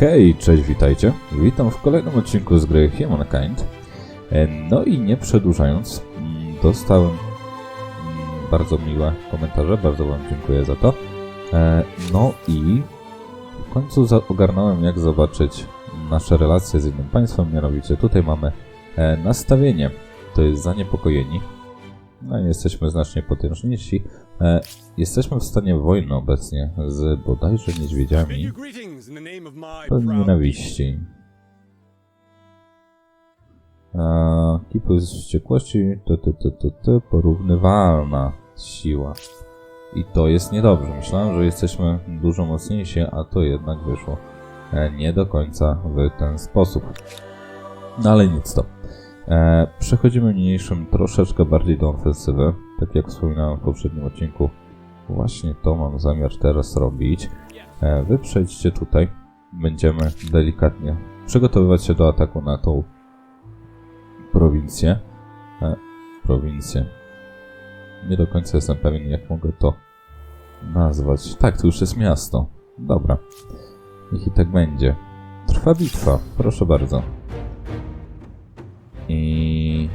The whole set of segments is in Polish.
Hej, cześć, witajcie. Witam w kolejnym odcinku z gry Humankind. E, No i nie przedłużając, mm, dostałem mm, bardzo miłe komentarze, bardzo Wam dziękuję za to. E, No i w końcu ogarnąłem, jak zobaczyć nasze relacje z innym państwem. Mianowicie tutaj mamy e, nastawienie, to jest zaniepokojeni. No i jesteśmy znacznie potężniejsi. E, Jesteśmy w stanie wojny obecnie z bodajże niedźwiedziami. Pełen nienawiści. Eee, Kipy z wściekłości, to, to, to, to, to, porównywalna siła. I to jest niedobrze. Myślałem, że jesteśmy dużo mocniejsi, a to jednak wyszło e, nie do końca w ten sposób. No ale nic to. E, przechodzimy niniejszym troszeczkę bardziej do ofensywy. Tak jak wspominałem w poprzednim odcinku, właśnie to mam zamiar teraz robić. E, Wy przejdźcie tutaj. Będziemy delikatnie przygotowywać się do ataku na tą prowincję. E, prowincję. Nie do końca jestem pewien, jak mogę to nazwać. Tak, to już jest miasto. Dobra. Niech i tak będzie. Trwa bitwa, proszę bardzo. I...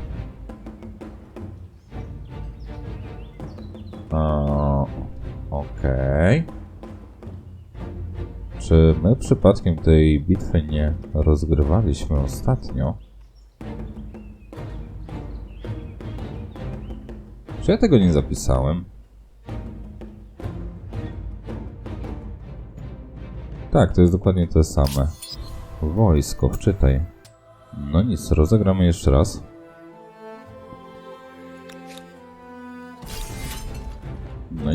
Okej. Czy my przypadkiem tej bitwy nie rozgrywaliśmy ostatnio? Czy ja tego nie zapisałem? Tak, to jest dokładnie to same. Wojsko, wczytaj. No nic, rozegramy jeszcze raz.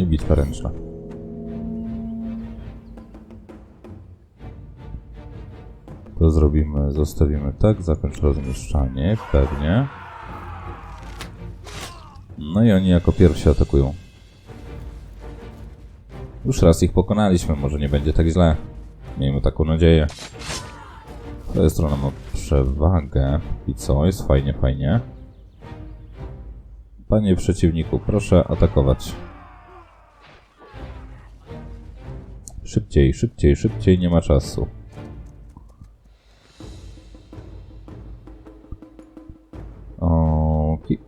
I bitwa ręczna. To zrobimy, zostawimy tak, zakończ rozmieszczanie, pewnie. No i oni jako pierwsi atakują. Już raz ich pokonaliśmy, może nie będzie tak źle. Miejmy taką nadzieję. Ta strona ma przewagę. I co? Jest fajnie, fajnie. Panie przeciwniku, proszę atakować. Szybciej, szybciej, szybciej, nie ma czasu. Okej.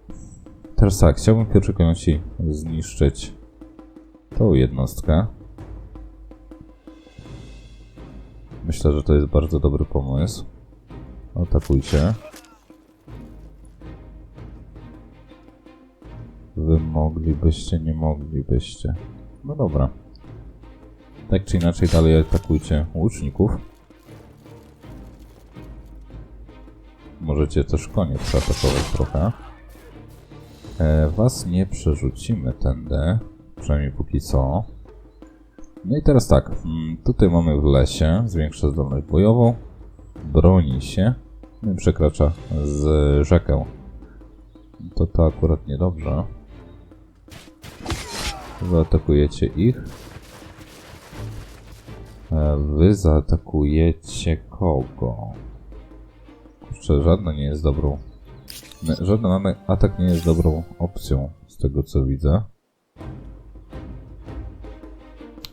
Teraz tak, chciałbym w pierwszej kolejności zniszczyć tą jednostkę. Myślę, że to jest bardzo dobry pomysł. Atakujcie. Wy moglibyście, nie moglibyście. No dobra. Tak czy inaczej dalej atakujcie łuczników. Możecie też koniec atakować trochę. E, was nie przerzucimy tędy, przynajmniej póki co. No i teraz tak, mm, tutaj mamy w lesie, zwiększa zdolność bojową, broni się, no i przekracza z rzekę. To to akurat niedobrze. Zaatakujecie ich. E, Wy zaatakujecie kogo? Kurczę, żadna nie jest dobrą. Żaden atak nie jest dobrą opcją, z tego co widzę.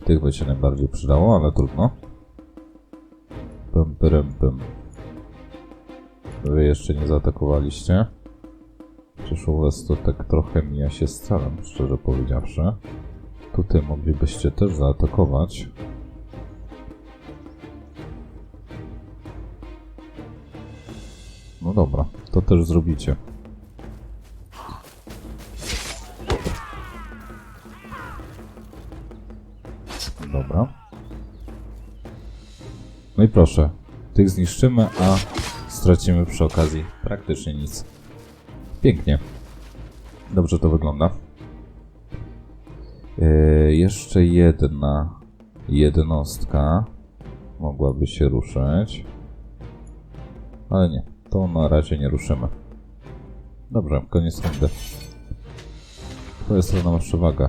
Tych by się najbardziej przydało, ale trudno. Pym, pyrym, pym. Wy jeszcze nie zaatakowaliście. Przecież u was to tak trochę mija się z celem, szczerze powiedziawszy. Tutaj moglibyście też zaatakować. Dobra, to też zrobicie. Dobra. No i proszę, tych zniszczymy, a stracimy przy okazji praktycznie nic. Pięknie. Dobrze to wygląda. Yy, jeszcze jedna jednostka mogłaby się ruszyć. Ale nie, to na razie nie ruszymy. Dobrze, koniec rundy. Twoja strona ma przewagę.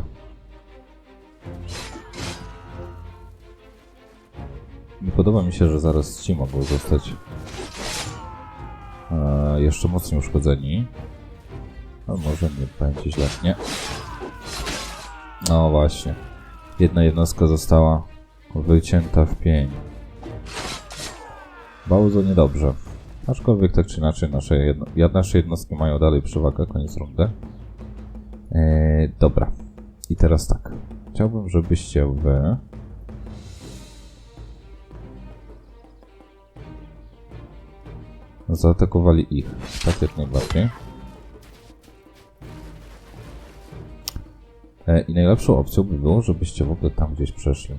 Nie podoba mi się, że zaraz ci mogą zostać e, jeszcze mocniej uszkodzeni. A może nie będzie źle. Nie. No właśnie. Jedna jednostka została wycięta w pień. Bardzo niedobrze. Aczkolwiek tak czy inaczej nasze, jedno, nasze jednostki mają dalej przewagę, koniec rundy. Eee, dobra. I teraz tak. Chciałbym, żebyście wy... Zaatakowali ich. Tak jak najbardziej. E, I najlepszą opcją by było, żebyście w ogóle tam gdzieś przeszli.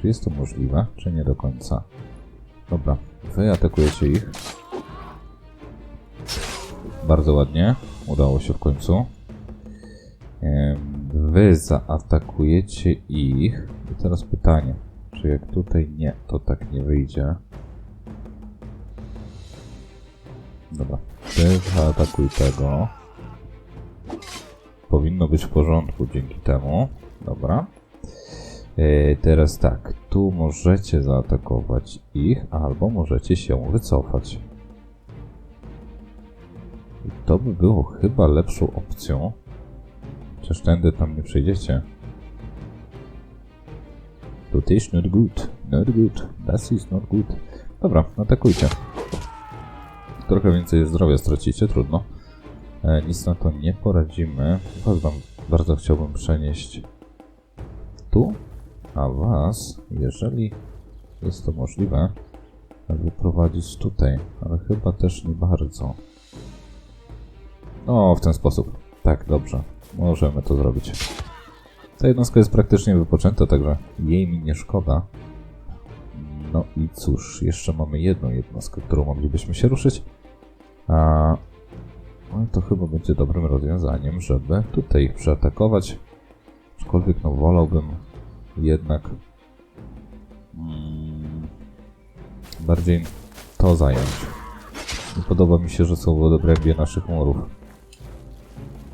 Czy jest to możliwe, czy nie do końca? Dobra, wy atakujecie ich. Bardzo ładnie, udało się w końcu. Wy zaatakujecie ich. I teraz pytanie, czy jak tutaj nie, to tak nie wyjdzie? Dobra, ty zaatakuj tego. Powinno być w porządku dzięki temu. Dobra. E, teraz tak, tu możecie zaatakować ich, albo możecie się wycofać. I to by było chyba lepszą opcją. Chociaż tędy tam nie przejdziecie. To is not good. Not good. That is not good. Dobra, atakujcie. Trochę więcej zdrowia stracicie, trudno. E, nic na to nie poradzimy. Was bardzo chciałbym przenieść tu, a was, jeżeli jest to możliwe, wyprowadzić tutaj, ale chyba też nie bardzo. No, w ten sposób. Tak, dobrze. Możemy to zrobić. Ta jednostka jest praktycznie wypoczęta, także jej mi nie szkoda. No i cóż, jeszcze mamy jedną jednostkę, którą moglibyśmy się ruszyć. A no to chyba będzie dobrym rozwiązaniem, żeby tutaj ich przeatakować. Aczkolwiek no wolałbym jednak mm, bardziej to zająć. Nie podoba mi się, że są w obrębie naszych murów.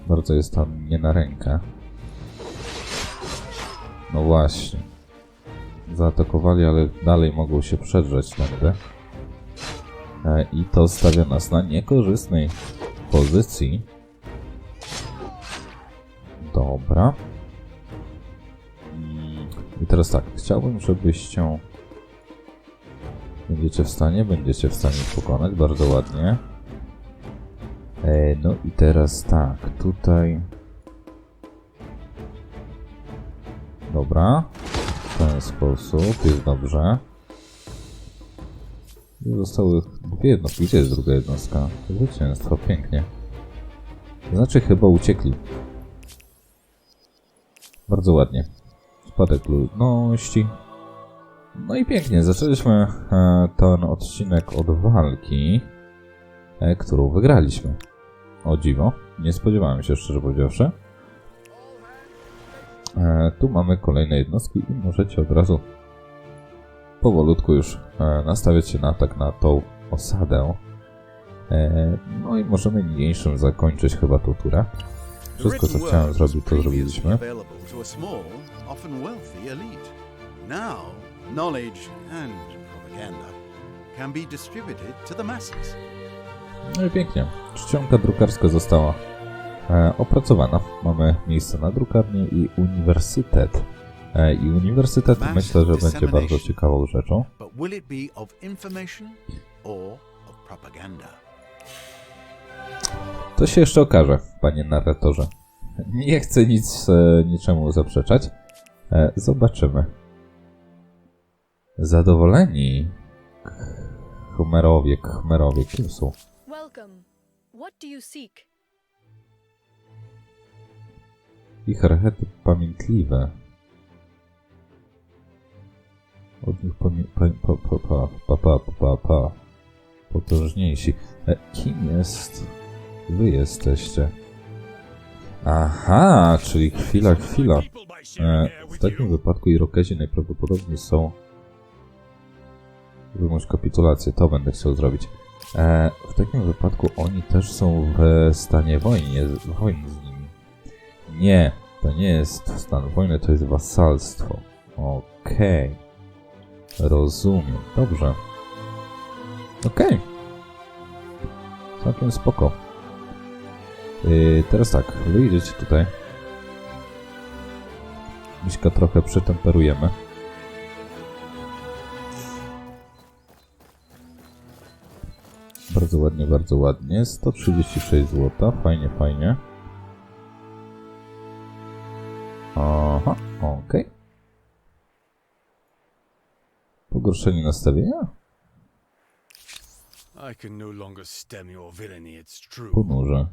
Bardzo jest tam nie na rękę. No właśnie. Zaatakowali, ale dalej mogą się przedrzeć tędy. E, I to stawia nas na niekorzystnej pozycji. Dobra. Teraz tak, chciałbym, żebyście będziecie w stanie, będziecie w stanie pokonać bardzo ładnie. E, no i teraz tak, tutaj. Dobra, w ten sposób jest dobrze. I Zostały dwie jednostki. Gdzie jest druga jednostka? Zwycięstwo, pięknie. Znaczy chyba uciekli. Bardzo ładnie. Spadek ludności. No i pięknie, zaczęliśmy e, ten odcinek od walki, e, którą wygraliśmy. O dziwo, nie spodziewałem się szczerze powiedziawszy. E, tu mamy kolejne jednostki i możecie od razu powolutku już nastawiać się na atak na tą osadę. No i możemy niniejszym zakończyć chyba tą turę. Wszystko co chciałem zrobić, to zrobiliśmy. To a small, often wealthy elite. Now, knowledge and propaganda can be distributed to the masses. No i pięknie. Czcionka drukarska została e, opracowana. Mamy miejsce na drukarnię i uniwersytet. E, I uniwersytet Mass myślę, że będzie bardzo ciekawą rzeczą. But will it be of information or of propaganda? To się jeszcze okaże, panie narratorze. Nie chcę nic e, niczemu zaprzeczać. E, zobaczymy. Zadowoleni Khmerowie, Khmerowie, kim są? Ich archetyp pamiętliwe. Od nich pami pa, pa, pa, pa, pa, pa, pa, pa. potężniejsi. E, kim jest? Wy jesteście. Aha, czyli chwila, chwila. E, w takim wypadku Irokezi najprawdopodobniej są... Wymuś kapitulację, to będę chciał zrobić. E, w takim wypadku oni też są w stanie wojny, wojny z nimi. Nie, to nie jest stan wojny, to jest wasalstwo. Okej. Rozumiem. Dobrze. Okej. Całkiem spoko. Yy, teraz tak, wyjdziecie tutaj. Miśka trochę przytemperujemy. Bardzo ładnie, bardzo ładnie. 136 zł. Fajnie, fajnie. Aha, okej. Pogorszenie nastawienia? No. Ponurze.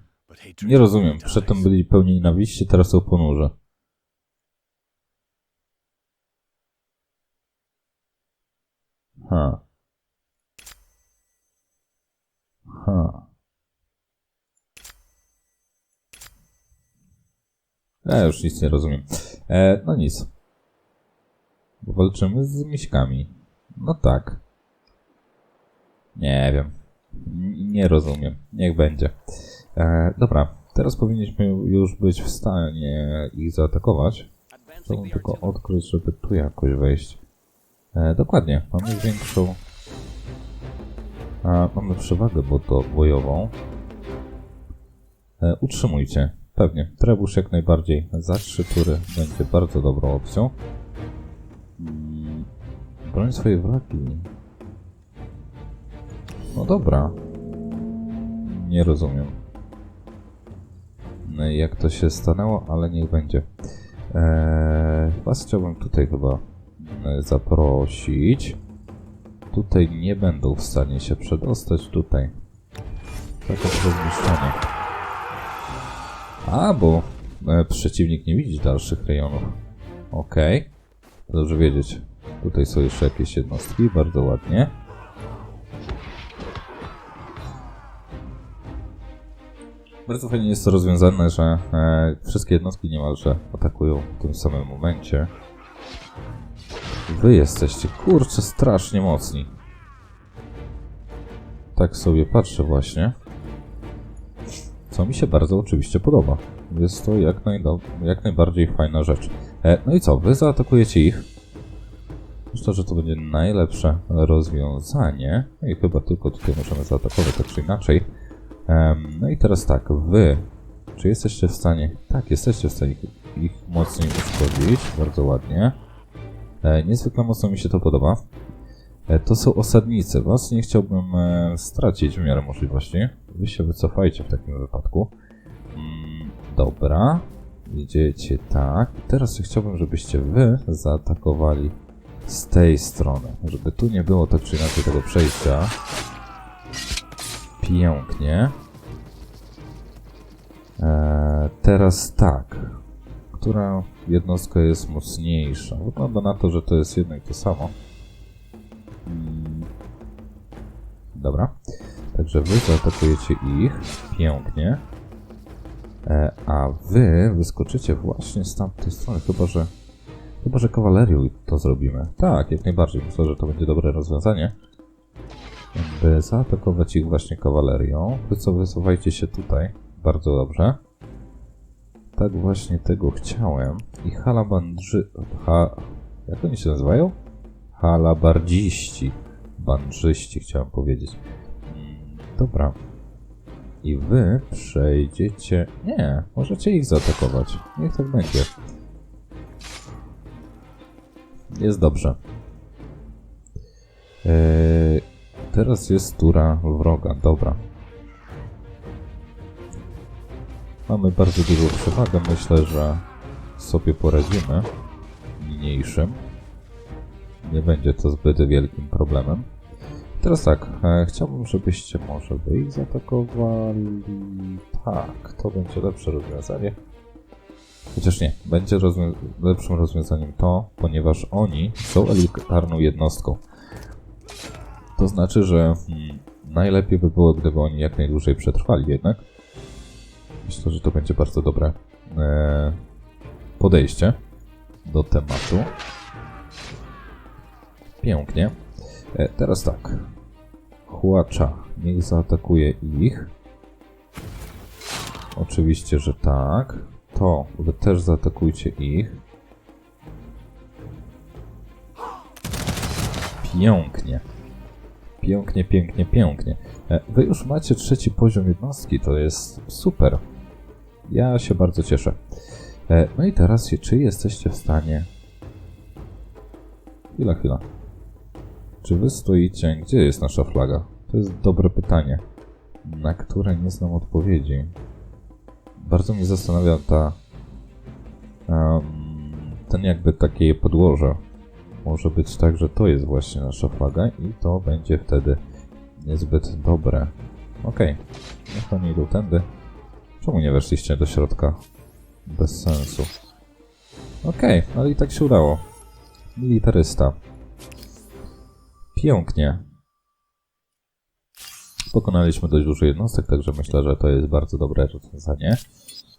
Nie rozumiem. Przedtem byli pełni nienawiści, teraz są ponurze. Ha. Ha. Ja już nic nie rozumiem. E, no nic. Walczymy z miśkami. No tak. Nie wiem. N- Nie rozumiem. Niech będzie. E, dobra, teraz powinniśmy już być w stanie ich zaatakować. Chciałbym tylko odkryć, żeby tu jakoś wejść. E, dokładnie, mamy większą... A, mamy przewagę bo to bojową. E, utrzymujcie, pewnie. Trebusz jak najbardziej za trzy tury będzie bardzo dobrą opcją. Mm, broń swojej wragi. No dobra. Nie rozumiem. Jak to się stanęło, ale niech będzie. Eee, was chciałbym tutaj chyba e, zaprosić. Tutaj nie będą w stanie się przedostać. Tutaj. Takie rozmieszczenie. A, bo e, przeciwnik nie widzi dalszych rejonów. Okej. Dobrze wiedzieć. Tutaj są jeszcze jakieś jednostki. Bardzo ładnie. Bardzo fajnie jest to rozwiązane, że e, wszystkie jednostki niemalże atakują w tym samym momencie. Wy jesteście, kurczę, strasznie mocni. Tak sobie patrzę właśnie. Co mi się bardzo oczywiście podoba. Jest to jak, jak najbardziej fajna rzecz. E, no i co, wy zaatakujecie ich. Myślę, że to będzie najlepsze rozwiązanie. No i chyba tylko tutaj możemy zaatakować tak czy inaczej. No i teraz tak, wy, czy jesteście w stanie, tak, jesteście w stanie ich, ich mocniej uszkodzić, bardzo ładnie. E, niezwykle mocno mi się to podoba. E, to są osadnicy, was nie chciałbym e, stracić w miarę możliwości. Wy się wycofajcie w takim wypadku. Mm, dobra, idziecie tak. Teraz chciałbym, żebyście wy zaatakowali z tej strony, żeby tu nie było tak czy inaczej tego przejścia. Pięknie. Eee, teraz tak. Która jednostka jest mocniejsza? Wygląda na to, że to jest jedno i to samo. Mm. Dobra. Także wy zaatakujecie ich. Pięknie. E, a wy wyskoczycie właśnie z tamtej strony, chyba że... Chyba, że kawalerią to zrobimy. Tak, jak najbardziej. Myślę, że to będzie dobre rozwiązanie by zaatakować ich właśnie kawalerią. Wy co, wysuwajcie się tutaj. Bardzo dobrze. Tak właśnie tego chciałem. I halabandrzy... Ha... Jak oni się nazywają? Halabardziści. Bandżyści chciałem powiedzieć. Mm, Dobra. I wy przejdziecie... Nie, możecie ich zaatakować. Niech tak będzie. Jest dobrze. Eee, Teraz jest tura wroga, dobra. Mamy bardzo dużą przewagę, myślę, że sobie poradzimy niniejszym. Nie będzie to zbyt wielkim problemem. Teraz tak, e, chciałbym, żebyście może wy ich zaatakowali. Tak, to będzie lepsze rozwiązanie. Chociaż nie, będzie rozwią lepszym rozwiązaniem to, ponieważ oni są elitarną jednostką. To znaczy, że najlepiej by było, gdyby oni jak najdłużej przetrwali jednak. Myślę, że to będzie bardzo dobre e, podejście do tematu. Pięknie. E, teraz tak. Huacza. Niech zaatakuje ich. Oczywiście, że tak. To wy też zaatakujcie ich. Pięknie. Pięknie, pięknie, pięknie. E, Wy już macie trzeci poziom jednostki, to jest super. Ja się bardzo cieszę. E, No i teraz, czy jesteście w stanie... Chwila, chwila. Czy wy stoicie... Gdzie jest nasza flaga? To jest dobre pytanie. na które nie znam odpowiedzi. Bardzo mnie zastanawia ta. em, ten jakby takie podłoże. Może być tak, że to jest właśnie nasza flaga i to będzie wtedy niezbyt dobre. Okej, niech oni idą tędy. Czemu nie weszliście do środka? Bez sensu. Okej, ale i tak się udało. Militarysta. Pięknie. Pokonaliśmy dość dużo jednostek, także myślę, że to jest bardzo dobre rozwiązanie.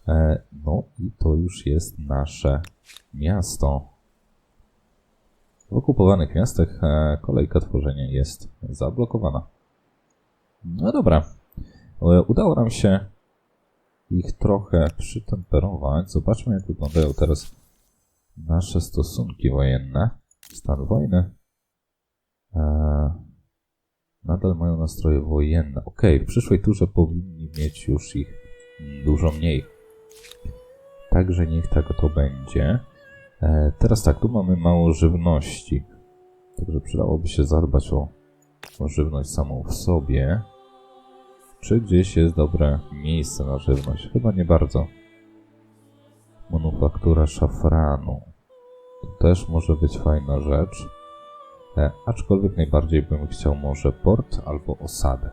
E, no i to już jest nasze miasto. W okupowanych miastach e, kolejka tworzenia jest zablokowana. No dobra. E, Udało nam się ich trochę przytemperować. Zobaczmy, jak wyglądają teraz nasze stosunki wojenne. Stan wojny. E, nadal mają nastroje wojenne. Ok, w przyszłej turze powinni mieć już ich dużo mniej. Także niech tak to będzie. E, teraz tak, tu mamy mało żywności. Także przydałoby się zadbać o, o żywność samą w sobie. Czy gdzieś jest dobre miejsce na żywność? Chyba nie bardzo. Manufaktura szafranu. To też może być fajna rzecz. E, aczkolwiek najbardziej bym chciał może port albo osadę.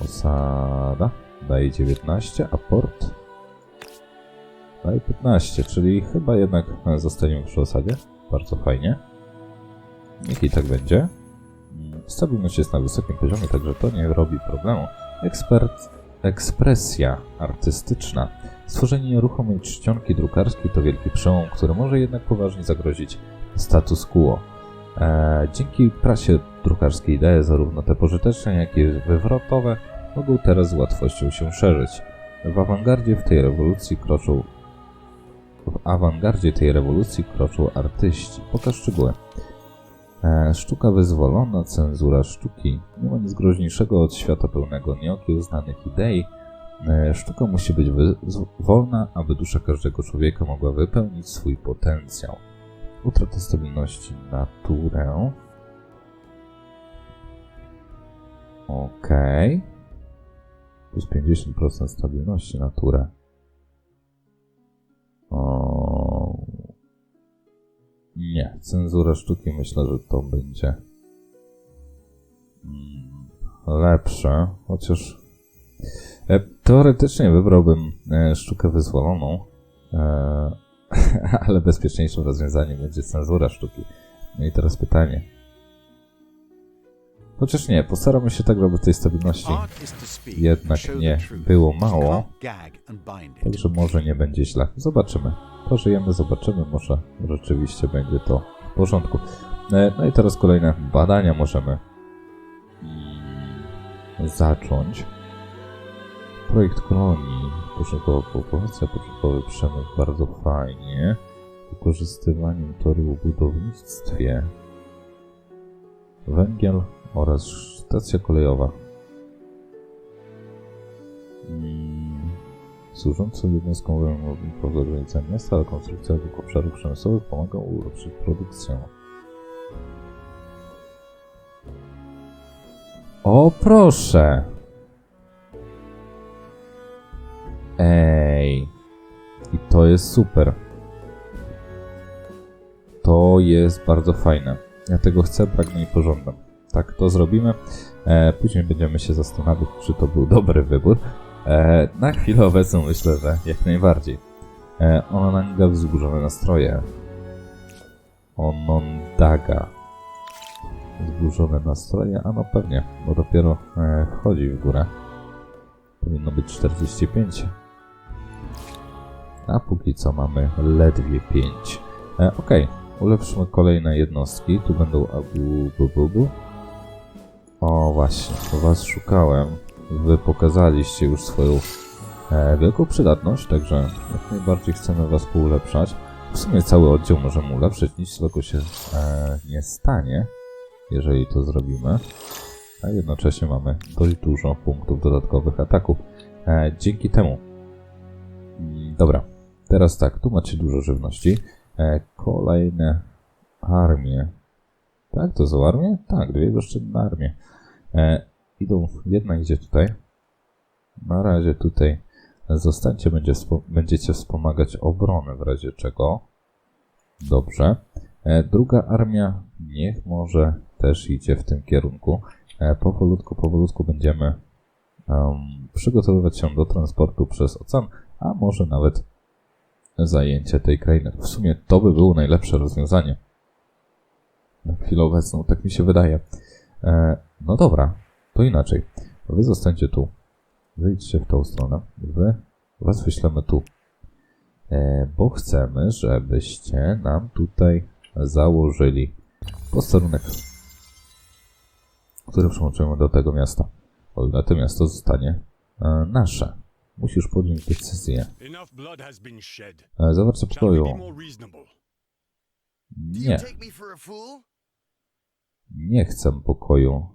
Osada daje 19, a port daje 15, czyli chyba jednak e, zostaniemy przy osadzie. Bardzo fajnie. Niech i tak będzie. Mm, Stabilność jest na wysokim poziomie, także to nie robi problemu. Ekspert, ekspresja artystyczna. Stworzenie nieruchomej czcionki drukarskiej to wielki przełom, który może jednak poważnie zagrozić status quo. E, dzięki prasie drukarskiej idee, zarówno te pożyteczne, jak i wywrotowe, mogą teraz z łatwością się szerzyć. W awangardzie w tej rewolucji kroczą awangardzie tej rewolucji kroczą artyści. Pokaż szczegóły. E, sztuka wyzwolona, cenzura sztuki. Nie ma nic groźniejszego od świata pełnego nieokiełznanych idei. E, sztuka musi być wolna, aby dusza każdego człowieka mogła wypełnić swój potencjał. Utrata stabilności naturę. Okej. Plus 50% stabilności naturę. O... Nie, cenzura sztuki myślę, że to będzie lepsze, chociaż e, teoretycznie wybrałbym e, sztukę wyzwoloną, e, ale bezpieczniejszym rozwiązaniem będzie cenzura sztuki. No i teraz pytanie. Chociaż nie, postaramy się tak, żeby tej stabilności jednak nie było mało. Także może nie będzie źle. Zobaczymy. Pożyjemy, zobaczymy. Może rzeczywiście będzie to w porządku. E, No i teraz kolejne badania możemy zacząć. Projekt kolonii. Początkowa populacja, początkowy przemysł. Bardzo fajnie. Wykorzystywaniem toru w budownictwie. Węgiel oraz stacja kolejowa. Służącą jednostką granicy miasta, ale konstrukcja dwóch obszarów przemysłowych pomaga ulepszyć produkcję. O proszę! Ej! I to jest super. To jest bardzo fajne. Ja tego chcę, pragnę i pożądam. Tak, to zrobimy. E, później będziemy się zastanawiać, czy to był dobry wybór. E, na chwilę obecną myślę, że jak najbardziej. E, Onanga wzburzone nastroje. Onondaga. Wzburzone nastroje, a no pewnie, bo dopiero e, wchodzi w górę. Powinno być 45. A póki co mamy ledwie 5. E, Okej, ulepszymy kolejne jednostki. Tu będą abu bu, bu, bu. O właśnie, to was szukałem. Wy pokazaliście już swoją e, wielką przydatność, także jak najbardziej chcemy was poulepszać. W sumie cały oddział możemy ulepszyć, nic złego się e, nie stanie, jeżeli to zrobimy. A jednocześnie mamy dość dużo punktów dodatkowych ataków. E, dzięki temu. Mm, Dobra, teraz tak, tu macie dużo żywności. E, kolejne armie. Tak, to są armie? Tak, dwie bezczynne armie. E, idą, jedna idzie tutaj. Na razie tutaj zostańcie, będzie, będziecie wspomagać obronę w razie czego. Dobrze. E, druga armia niech może też idzie w tym kierunku. E, powolutku, powolutku będziemy em, przygotowywać się do transportu przez ocean, a może nawet zajęcie tej krainy. W sumie to by było najlepsze rozwiązanie. Na chwilę obecną, tak mi się wydaje. E, no dobra, to inaczej. Wy zostańcie tu. Wyjdźcie w tą stronę. Wy, was wyślemy tu. E, bo chcemy, żebyście nam tutaj założyli posterunek, który przyłączymy do tego miasta. O ile to miasto zostanie e, nasze. Musisz podjąć decyzję. E, zawarcie pokoju. Nie, nie chcę pokoju.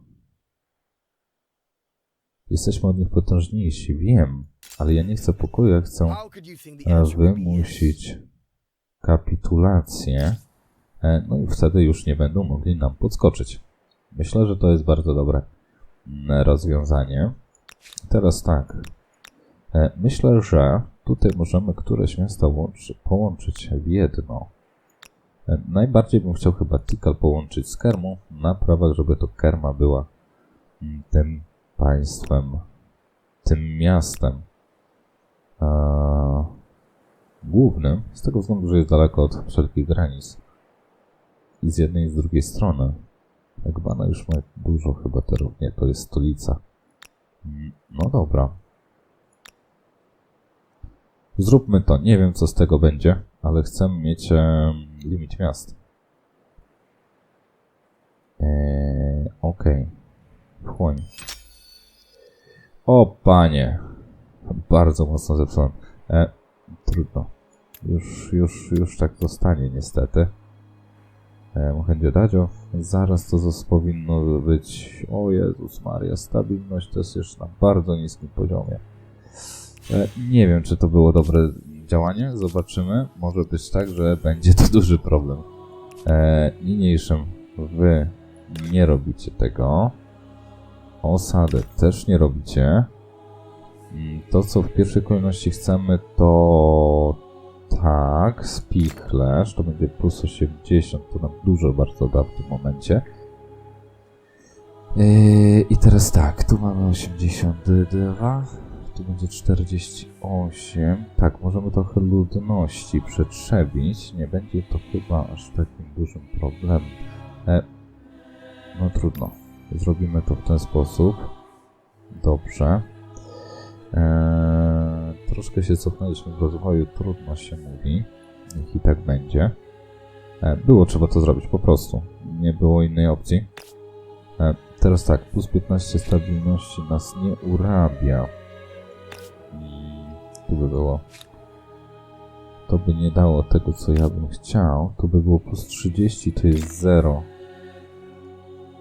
Jesteśmy od nich potężniejsi, wiem, ale ja nie chcę pokoju, ja chcę wymusić kapitulację. E, No i wtedy już nie będą mogli nam podskoczyć. Myślę, że to jest bardzo dobre mm, rozwiązanie. Teraz tak. E, Myślę, że tutaj możemy któreś miasta łączy, połączyć w jedno. Najbardziej bym chciał chyba Tikal połączyć z Kermą na prawach, żeby to Kerma była mm, tym państwem, tym miastem głównym, z tego względu, że jest daleko od wszelkich granic. I z jednej i z drugiej strony. Ekbana już ma dużo chyba teraz. Nie, to jest stolica. Mm, No dobra. Zróbmy to. Nie wiem, co z tego będzie, ale chcę mieć limit miast. Eee, Okej. Chłoń. O panie. Bardzo mocno zepsułem. E, trudno. Już, już, już tak zostanie niestety. E, Mohenjo Dadzio. Zaraz to zos powinno być... O Jezus Maria, stabilność to jest już na bardzo niskim poziomie. E, nie wiem, czy to było dobre działanie. Zobaczymy. Może być tak, że będzie to duży problem. E, niniejszym wy nie robicie tego. Osadę też nie robicie. Mm, To, co w pierwszej kolejności chcemy, to tak, spichlerz, to będzie plus 80, to nam dużo bardzo da w tym momencie. Yy, I teraz tak, tu mamy 82, tu będzie 48. Tak, możemy trochę ludności przetrzebić, nie będzie to chyba aż takim dużym problemem. E, no trudno, zrobimy to w ten sposób. Dobrze. Eee, troszkę się cofnęliśmy w rozwoju, trudno się mówi. Niech i tak będzie. E, było trzeba to zrobić, po prostu. Nie było innej opcji. E, teraz tak, plus 15 stabilności nas nie urabia. Tu by było. To by nie dało tego, co ja bym chciał. Tu by było plus 30, to jest 0.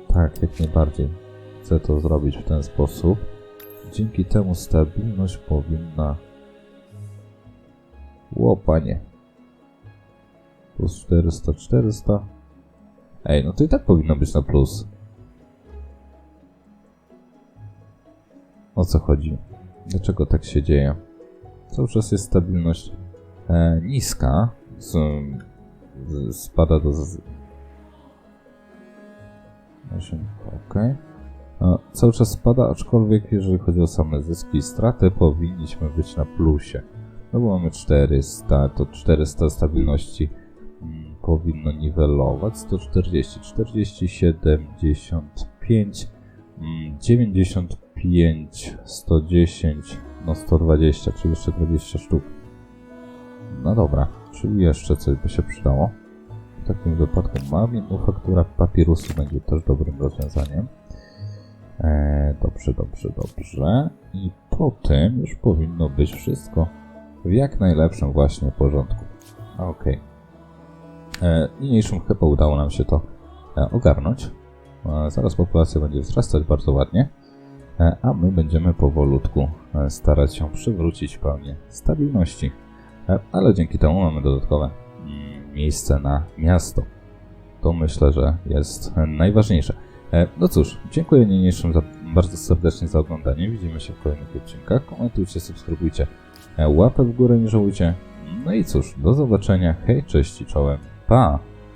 Tak, jak najbardziej. Chcę to zrobić w ten sposób. Dzięki temu stabilność powinna... Łopanie. Plus 400, 400. Ej, no to i tak powinno być na plus. O co chodzi? Dlaczego tak się dzieje? Cały czas jest stabilność e, niska. Z, z, spada do... Z... 8, okej. E, Cały czas spada, aczkolwiek jeżeli chodzi o same zyski i straty, powinniśmy być na plusie. No bo mamy 400, to 400 stabilności mm, powinno niwelować. 140, 40, 75, mm, 95, 110, no 120, czyli jeszcze 20 sztuk. No dobra, czyli jeszcze coś by się przydało. W takim wypadku manufaktura papirusu będzie też dobrym rozwiązaniem. E, dobrze, dobrze, dobrze. I po tym już powinno być wszystko w jak najlepszym właśnie porządku. Okej. Okay. Niniejszym chyba udało nam się to e, ogarnąć. E, zaraz populacja będzie wzrastać bardzo ładnie, a my będziemy powolutku e, starać się przywrócić pełnię stabilności. E, ale dzięki temu mamy dodatkowe mm, miejsce na miasto. To myślę, że jest e, najważniejsze. E, No cóż, dziękuję niniejszym za bardzo serdecznie za oglądanie. Widzimy się w kolejnych odcinkach. Komentujcie, subskrybujcie, e, łapę w górę nie żałujcie. No i cóż, do zobaczenia. Hej, cześć i czołem. Pa!